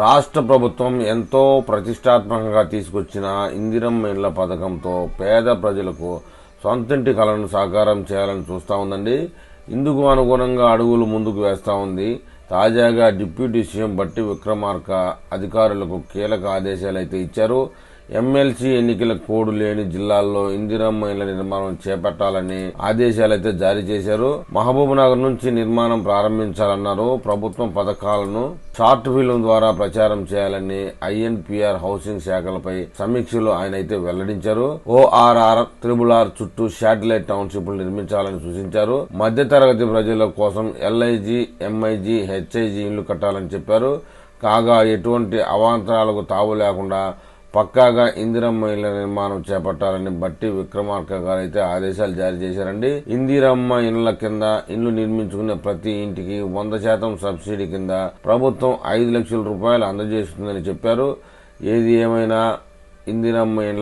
రాష్ట్ర ప్రభుత్వం ఎంతో ప్రతిష్టాత్మకంగా తీసుకొచ్చిన ఇందిరమ్మ ఇళ్ళ పథకంతో పేద ప్రజలకు సొంతింటి కలను సాకారం చేయాలని చూస్తా ఉందండి. ఇందుకు అనుగుణంగా అడుగులు ముందుకు వేస్తూ ఉంది. తాజాగా డిప్యూటీ సీఎం బట్టి విక్రమార్క అధికారులకు కీలక ఆదేశాలు అయితే ఇచ్చారు. ఎమ్మెల్సీ ఎన్నికల కోడ్ లేని జిల్లాల్లో ఇందిరమ్మ ఇళ్ళ నిర్మాణం చేపట్టాలని ఆదేశాలు అయితే జారీ చేశారు. మహబూబ్ నగర్ నుంచి నిర్మాణం ప్రారంభించాలన్నారు. ప్రభుత్వం పథకాలను షార్ట్ ఫిల్మ్ ద్వారా ప్రచారం చేయాలని ఐఎన్పిఆర్ హౌసింగ్ శాఖలపై సమీక్షలు ఆయన అయితే వెల్లడించారు. ఓఆర్ఆర్ త్రిబుల్ ఆర్ చుట్టూ శాటిలైట్ టౌన్షిప్లు నిర్మించాలని సూచించారు. మధ్యతరగతి ప్రజల కోసం ఎల్ఐజీ ఎంఐజీ హెచ్ఐజీ ఇళ్ళు కట్టాలని చెప్పారు. కాగా ఎటువంటి అవాంతరాలకు తావు లేకుండా పక్కాగా ఇందిరమ్మ ఇళ్ళ నిర్మాణం చేపట్టాలని బట్టి విక్రమార్క గారు అయితే ఆదేశాలు జారీ చేశారండి. ఇందిరమ్మ ఇళ్ళ కింద ఇండ్లు నిర్మించుకునే ప్రతి ఇంటికి వంద శాతం సబ్సిడీ కింద ప్రభుత్వం ఐదు లక్షల రూపాయలు అందజేస్తుందని చెప్పారు. ఏది ఏమైనా ఇందిరమ్మ ఇళ్ళ